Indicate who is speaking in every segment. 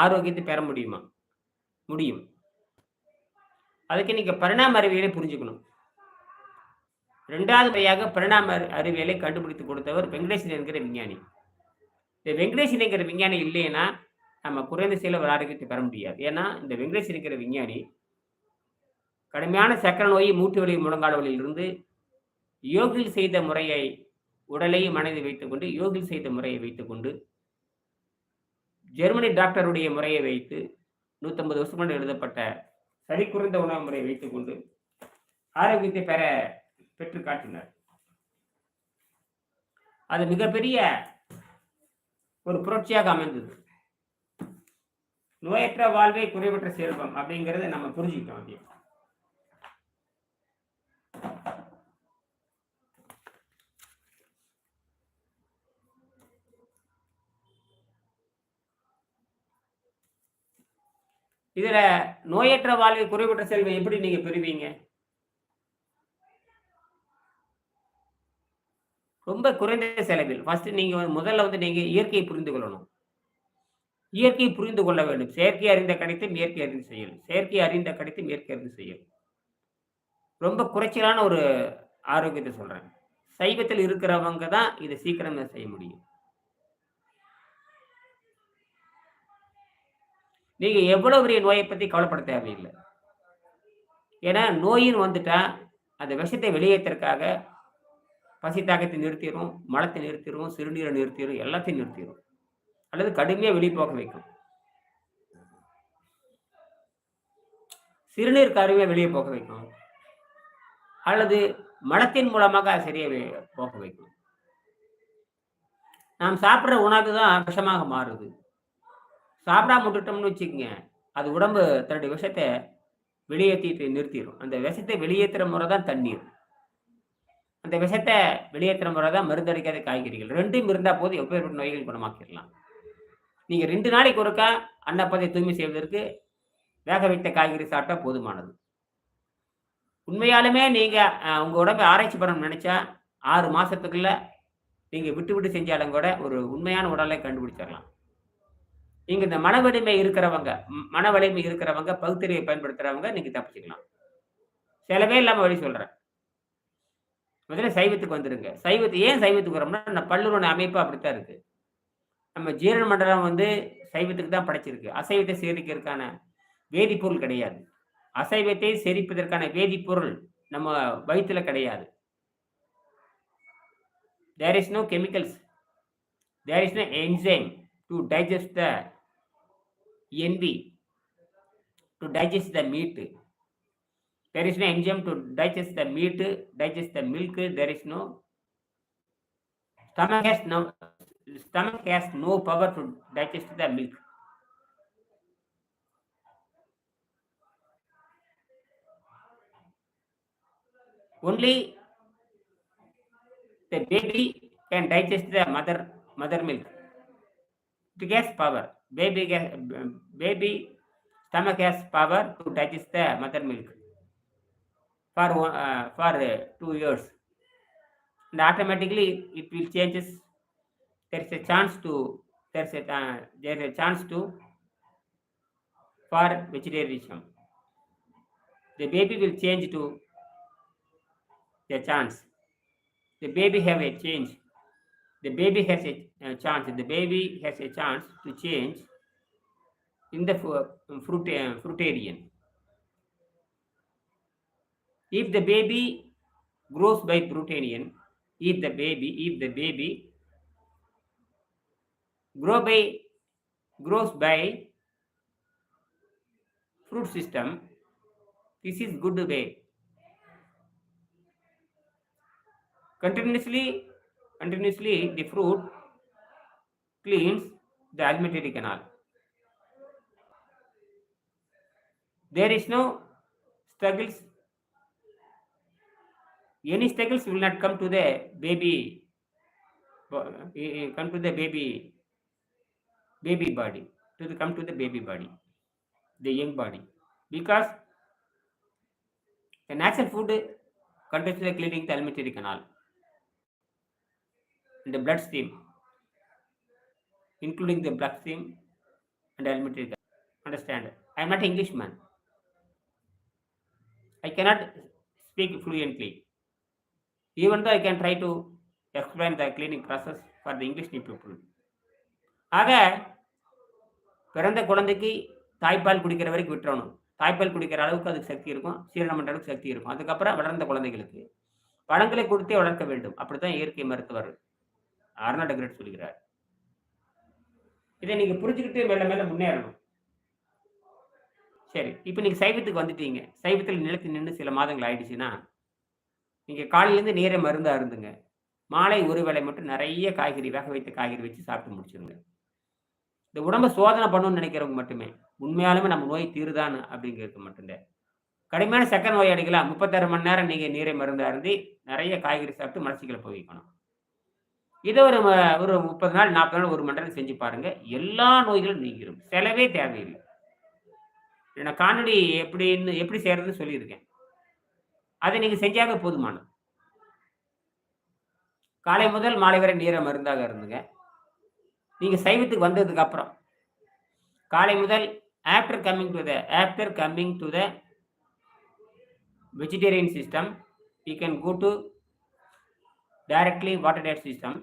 Speaker 1: ஆரோக்கியத்தை பெற முடியுமா? முடியும். அதுக்கு நீங்கள் பரிணாம அறிவியலை புரிஞ்சுக்கணும். ரெண்டாவது முறையாக பரிணாம அறிவியலை கண்டுபிடித்து கொடுத்தவர் வெங்கடேசன் என்கிற விஞ்ஞானி. இந்த வெங்கடேசன் என்கிற விஞ்ஞானி இல்லைன்னா நம்ம குறைந்த சில ஒரு ஆரோக்கியத்தை பெற முடியாது. ஏன்னா இந்த வெங்கடேசன் என்கிற விஞ்ஞானி கடுமையான சக்கர நோய் மூட்டு வலி முழங்கால் வலியிலிருந்து யோகில் செய்த முறையை உடலை மனதை வைத்துக்கொண்டு யோகில் செய்த முறையை வைத்துக்கொண்டு ஜெர்மனி டாக்டருடைய முறையை வைத்து நூற்றம்பது வருஷம் கொண்டு எழுதப்பட்ட சரி குறைந்த உணவு முறையை வைத்துக்கொண்டு ஆரோக்கியத்தை பெற பெற்று காட்டினார். அது மிகப்பெரிய ஒரு புரட்சியாக அமைந்தது. நோயற்ற வாழ்வே குறைவற்ற செல்வம் அப்படிங்கிறத நம்ம புரிஞ்சுக்கிட்டோம். அப்படியே இதுல நோயற்ற வாழ்வை குறைபட்ட செல்வம் எப்படி நீங்க பெறுவீங்க? ரொம்ப குறைந்த செலவில். ஃபர்ஸ்ட் நீங்க வந்து முதல்ல வந்து நீங்க இயற்கையை புரிந்து கொள்ளணும். இயற்கையை புரிந்து கொள்ள வேண்டும். செயற்கை அறிந்த கணித்தும் இயற்கை அறிந்து செயல் செயற்கை அறிந்த கணித்தும் இயற்கை அறிந்து செயல் ரொம்ப குறைச்சலான ஒரு ஆரோக்கியத்தை சொல்றேன். சைவத்தில் இருக்கிறவங்க தான் இதை சீக்கிரமே செய்ய முடியும். நீங்க எவ்வளவு பெரிய நோயை பத்தி கவலைப்பட தேவையில்லை. ஏன்னா நோயின்னு வந்துட்டா அந்த விஷத்தை வெளியேற்றதுக்காக பசி தாக்கத்தை நிறுத்திடும் மலத்தை நிறுத்திடும் சிறுநீரை நிறுத்திடும் எல்லாத்தையும் நிறுத்திடும் அல்லது கடுமையாக வெளியே வைக்கும். சிறுநீர் கருமையாக வெளியே போக வைக்கும். அல்லது மலத்தின் மூலமாக சரியா வெ- போக வைக்கும். நாம் சாப்பிட்ற உணவு தான் விஷமாக மாறுது. சாப்பிடாம விட்டுட்டோம்னு வச்சுக்கோங்க அது உடம்பு தன்னுடைய விஷத்தை வெளியேற்றிட்டு நிறுத்திடும் அந்த விஷத்தை வெளியேற்றுற முறை தான் தண்ணீர். அந்த விஷத்தை வெளியேற்றுற முறை தான் மருந்தடிக்காத காய்கறிகள். ரெண்டும் இருந்தால் போது எப்பேற்பட்ட நோய்கள் குணமாக்கிடலாம். நீங்கள் ரெண்டு நாளைக்கு ஒருக்கா அன்னப்பதை தூய்மை செய்வதற்கு வேக வைத்த காய்கறி சாப்பிட்டா போதுமானது. உண்மையாலுமே நீங்கள் உங்கள் உடம்பை ஆராய்ச்சி பண்ணணும்னு நினச்சா ஆறு மாதத்துக்குள்ள நீங்கள் விட்டு விட்டு செஞ்சாலும் கூட ஒரு உண்மையான உடலை கண்டுபிடிச்சிடலாம். நீங்க இந்த மன வலிமை இருக்கிறவங்க மன வலிமை இருக்கிறவங்க பகுத்தறிவை பயன்படுத்துகிறவங்க நீங்கள் தப்பிச்சுக்கலாம். செலவே இல்லாமல் வழி சொல்கிறேன் முதல்ல சைவத்துக்கு வந்துருங்க. சைவத்து ஏன் சைவத்துக்கு வரோம்னா நம்ம பல்லுரோட அமைப்பு அப்படித்தான் இருக்கு. நம்ம ஜீரண மண்டலம் வந்து சைவத்துக்கு தான் படைச்சிருக்கு. அசைவத்தை சேரிக்கிறதுக்கான வேதிப்பொருள் கிடையாது. அசைவத்தை செரிப்பதற்கான வேதிப்பொருள் நம்ம வயிற்றுல கிடையாது. There is no chemicals there is no enzyme to digest the envy to digest the meat. There is no enzyme to digest the meat, digest the milk. There is no stomach has no stomach has no power to digest the milk. Only the baby can digest the mother mother milk. It has power. Baby has, baby stomach has power to digest the mother milk for one- uh, for uh, two years and automatically it will changes there is a chance to there's a uh, there is a chance to for vegetarianism the baby will change to the chance the baby have a change the baby has a, chance the baby has a chance to change in the fu- fruit uh, fruitarian if the baby grows by fruitarian if the baby, if the baby grow by grows by fruit system, this is good way. Continuously, continuously the fruit cleans the alimentary canal. There is no struggles. Any struggles will not come to the baby eh, eh, come to the baby baby body. To the come to the baby body the young body. Because the natural food continuously cleaning the alimentary canal and the blood stream including the blood stream and elementary. Understand? I am not Englishman. I cannot speak fluently. Even though I can try to explain the cleaning process for the English people. ஆக பிறந்த குழந்தைக்கு தாய்ப்பால் குடிக்கிற வரைக்கும் விட்டுறணும் தாய்ப்பால் குடிக்கிற அளவுக்கு அதுக்கு சக்தி இருக்கும் சீரணம் பண்ணுற அளவுக்கு சக்தி இருக்கும் அதுக்கப்புறம் வளர்ந்த குழந்தைகளுக்கு பழங்களை கொடுத்தே வளர்க்க வேண்டும் அப்படித்தான் இயற்கை மருத்துவர் அர்னால்ட் டெக்ரேட் சொல்கிறார் இதை நீங்க புரிஞ்சுக்கிட்டு மேல மேல முன்னேறணும். சரி இப்போ நீங்க சைவத்துக்கு வந்துட்டீங்க. சைவத்தில் நிலத்து நின்று சில மாதங்கள் ஆயிடுச்சுன்னா நீங்க காலையிலேருந்து நேர மருந்து அருந்துங்க. மாலை ஒரு வேளை மட்டும் நிறைய காய்கறி வேக வைத்த காய்கறி வச்சு சாப்பிட்டு முடிச்சிருங்க. இந்த உடம்ப சோதனை பண்ணணும்னு நினைக்கிறவங்க மட்டுமே உண்மையாலுமே நம்ம நோய் தீருதான்னு அப்படிங்கிறது மட்டும்தான். கடுமையான சக்கர நோயாளிகளா முப்பத்தாறு மணி நேரம் நீங்கள் நீரை மருந்து அருந்தி நிறைய காய்கறி சாப்பிட்டு மலச்சிக்கலை போய் வைக்கணும். இதை ஒரு ஒரு முப்பது நாள் நாற்பது நாள் ஒரு மணி நேரம் செஞ்சு பாருங்க. எல்லா நோய்களும் நீங்கிடும் செலவே தேவையில்லை. நான் காணொலி எப்படின்னு எப்படி செய்யறதுன்னு சொல்லியிருக்கேன். அதை நீங்க செஞ்சாவே போதுமானது. காலை முதல் மாலை வரை நீரை மருந்தாக இருந்துங்க. நீங்க சைவத்துக்கு வந்ததுக்கு அப்புறம் காலை முதல் after coming to the after coming to the vegetarian system you can go to directly water date system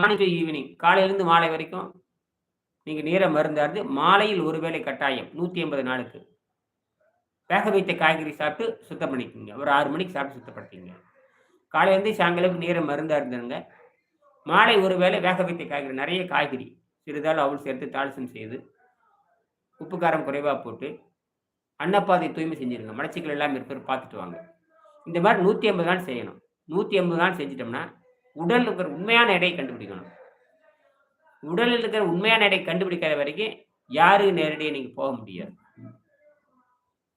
Speaker 1: morning to evening காலையிலிருந்து மாலை வரைக்கும் நீங்கள் நீரை மருந்தாருந்து மாலையில் ஒரு வேளை கட்டாயம். நூற்றி ஐம்பது நாளுக்கு. வேக வைத்த காய்கறி சாப்பிட்டு சுத்தம் பண்ணிக்கோங்க. ஒரு ஆறு மணிக்கு சாப்பிட்டு சுத்தப்படுத்திங்க காலையிலேருந்து சாயங்காலம் நீரை மருந்தாக இருந்துருங்க மாலை ஒரு வேளை வேக வைத்த காய்கறி நிறைய காய்கறி. சிறிதால் அவள் சேர்த்து தாளசம் செய்து உப்பு காரம் குறைவாக போட்டு அன்னப்பாதை தூய்மை செஞ்சிருங்க. மலச்சிக்கல் எல்லாம் இருப்பது பார்த்துட்டு வாங்க. இந்த மாதிரி நூற்றி ஐம்பது நாள் செய்யணும். நூற்றி ஐம்பது நாள் செஞ்சிட்டோம்னா உடல் இருக்கிற உண்மையான எடையை கண்டுபிடிக்கணும். உடலில் இருக்கிற உண்மையான எடை கண்டுபிடிக்காத வரைக்கும் யாரு நேரடியாக நீங்கள் போக முடியாது.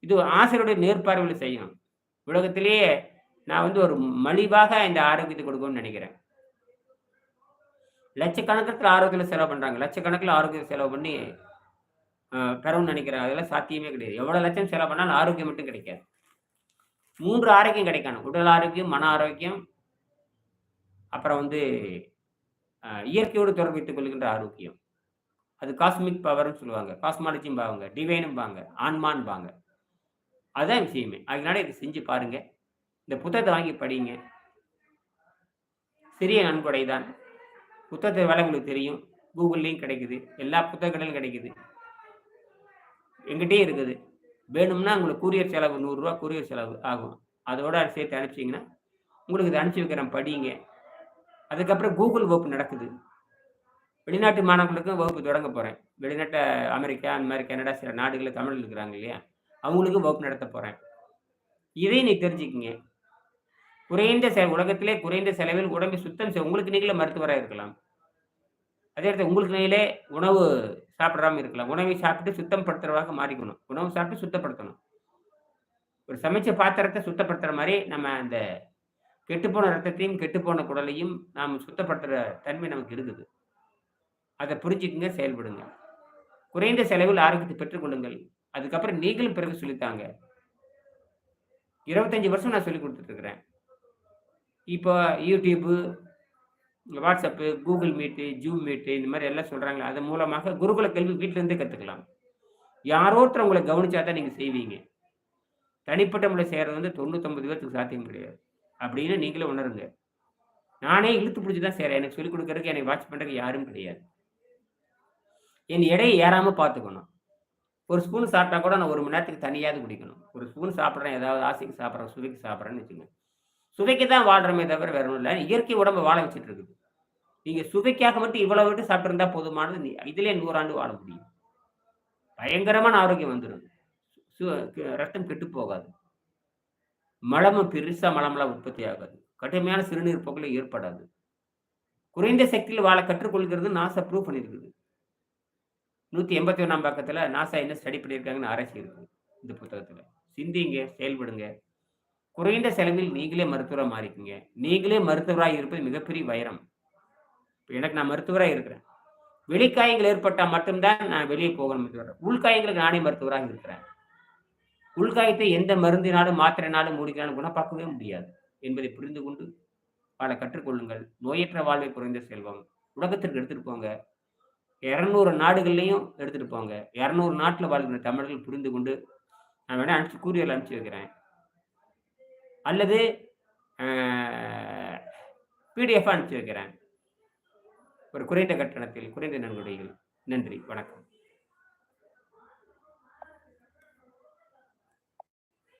Speaker 1: இது ஆசிரியருடைய நேர்பார்வையில் செய்யணும். உலகத்திலேயே நான் வந்து ஒரு மலிவாக இந்த ஆரோக்கியத்தை கொடுக்கணும்னு நினைக்கிறேன். லட்சக்கணக்கில் ஆரோக்கியத்தில் செலவு பண்ணுறாங்க லட்சக்கணக்கில் ஆரோக்கியம் செலவு பண்ணி பெறவும் நினைக்கிறேன். நினைக்கிறாங்க அதெல்லாம் சாத்தியமே கிடையாது. எவ்வளோ லட்சம் செலவு பண்ணாலும் ஆரோக்கியம் மட்டும் கிடைக்காது. மூன்று ஆரோக்கியம் கிடைக்கணும். உடல் ஆரோக்கியம் மன ஆரோக்கியம் அப்புறம் வந்து இயற்கையோடு தொடர்புத்துக் கொள்கின்ற ஆரோக்கியம். அது காஸ்மிக் பவர்னு சொல்லுவாங்க. காஸ்மாலஜியும் பாங்க டிவைனும் பாங்க ஆன்மான் பாங்க அதுதான் விஷயமே. அதனால இதை செஞ்சு பாருங்க. இந்த புத்தகத்தை வாங்கி படிங்க. சிறிய நன்கொடை தான். புத்தகத்தை வேலை உங்களுக்கு தெரியும். கூகுள்லேயும் கிடைக்குது. எல்லா புத்தகங்களையும் கிடைக்குது. எங்கிட்டே இருக்குது. வேணும்னா உங்களுக்கு கூரியர் செலவு நூறுரூவா கூரியர் செலவு ஆகும். அதோட சேர்த்து அனுப்பிச்சிங்கன்னா உங்களுக்கு இதை அனுப்பிச்சி வைக்கிறேன் படிங்க. அதுக்கப்புறம் கூகுள் வகுப்பு நடக்குது. வெளிநாட்டு மாணவர்களுக்கும் வகுப்பு தொடங்க போகிறேன் வெளிநாட்டு அமெரிக்கா அந்த மாதிரி கனடா சில நாடுகளில் தமிழ் இருக்கிறாங்க இல்லையா? அவங்களுக்கும் வகுப்பு நடத்த போகிறேன் இதையும் நீ தெரிஞ்சுக்கிங்க. குறைந்த செ உலகத்திலே குறைந்த செலவில் உடம்பை சுத்தம் செய் உங்களுக்கு நீங்களே மருத்துவராக இருக்கலாம். அதே இடத்துல உங்களுக்கு நீங்களே உணவு சாப்பிடாம இருக்கலாம். உணவை சாப்பிட்டு சுத்தம் படுத்துறவாக மாறிக்கணும். உணவு சாப்பிட்டு சுத்தப்படுத்தணும். ஒரு சமைச்ச பாத்திரத்தை சுத்தப்படுத்துற மாதிரி நம்ம அந்த கெட்டுப்போன ரத்தத்தையும் கெட்டுப்போன குடலையும் நாம் சுத்தப்படுத்துகிற தன்மை நமக்கு இருக்குது. அதை புரிஞ்சுக்குங்க செயல்படுங்க. குறைந்த செலவில் ஆரோக்கியத்தை பெற்றுக்கொள்ளுங்கள் அதுக்கப்புறம் நீங்களும் பிறகு சொல்லித்தாங்க. இருபத்தஞ்சி வருஷம் நான் சொல்லி கொடுத்துட்ருக்குறேன் இப்போ YouTube WhatsApp Google Meet Zoom Meet இந்த மாதிரி எல்லாம் சொல்கிறாங்களே அதன் மூலமாக குருகுல கல்வி வீட்டிலேருந்தே கற்றுக்கலாம் யாரோ ஒருத்தர் உங்களை கவனிச்சா தான் நீங்கள் செய்வீங்க. தனிப்பட்ட முறை செய்கிறது வந்து தொண்ணூத்தொம்பது பேர்த்துக்கு சாத்தியம் கிடையாது. அப்படின்னு நீங்களே உணருங்க. நானே இழுத்து பிடிச்சி தான் செய்கிறேன் எனக்கு சொல்லிக் கொடுக்கறதுக்கு எனக்கு வாட்ச் பண்ணுறதுக்கு யாரும் கிடையாது. என் எடையை ஏறாமல் பார்த்துக்கணும். ஒரு ஸ்பூன் சாப்பிட்டா கூட நான் ஒரு மணி நேரத்துக்கு தனியாவது குடிக்கணும். ஒரு ஸ்பூன் சாப்பிட்றேன் ஏதாவது ஆசைக்கு சாப்பிட்றேன் சுவைக்கு சாப்பிட்றேன்னு வச்சுக்கோங்க. சுவைக்கு தான் வாழ்கிறோமே தவிர வேற ஒன்றும் இல்லை. இயற்கை உடம்பை வாழ வச்சுட்டு இருக்குது. நீங்கள் சுவைக்காக மட்டும் இவ்வளவு விட்டு சாப்பிட்ருந்தா போதுமானது நீ நூறாண்டு வாழ முடியும். பயங்கரமான ஆரோக்கியம் வந்துடும் சு- ரத்தம் கெட்டு போகாது. மலமும் பெருசா மலமெல்லாம் உற்பத்தி ஆகாது. கடுமையான சிறுநீர் போக்கில் ஏற்படாது. குறைந்த சக்தியில் வாழ கற்றுக்கொள்கிறது நாசா ப்ரூவ் பண்ணியிருக்குது. நூற்றி எண்பத்தி ஒன்றாம் பக்கத்தில் நாசா என்ன ஸ்டடி பண்ணியிருக்காங்கன்னு ஆராய்ச்சி இருக்குது இந்த புத்தகத்தில். சிந்திங்க செயல்படுங்க. குறைந்த செலவில் நீங்களே மருத்துவராக மாறிக்குங்க. நீங்களே மருத்துவராக இருப்பது மிகப்பெரிய வைரம். இப்போ எனக்கு நான் மருத்துவராக இருக்கிறேன். வெளிக்காயங்கள் ஏற்பட்டால் மட்டும்தான் நான் வெளியே போகணும் உள்காயங்களுக்கு நானே மருத்துவராக இருக்கிறேன். உள்காயத்தை எந்த மருந்தினாலும் மாத்திரைனாலும் மூடினாலும் குணப்பாக்கவே முடியாது என்பதை புரிந்து கொண்டு பல கற்றுக்கொள்ளுங்கள். நோயற்ற வாழ்வை குறைந்த செல்வம். உலகத்திற்கு எடுத்துட்டு போங்க. இரநூறு நாடுகள்லையும் எடுத்துட்டு போங்க. இரநூறு நாட்டில் வாழ்கிற தமிழர்கள் புரிந்து கொண்டு நான் வேணா அனுப்பிச்சு கூறியல் அனுப்பிச்சு வைக்கிறேன். அல்லது பிடிஎஃப் பிடிஎஃப்பா வைக்கிறேன். ஒரு குறைந்த கட்டணத்தில், குறைந்த நன்கொடையில். நன்றி. வணக்கம்.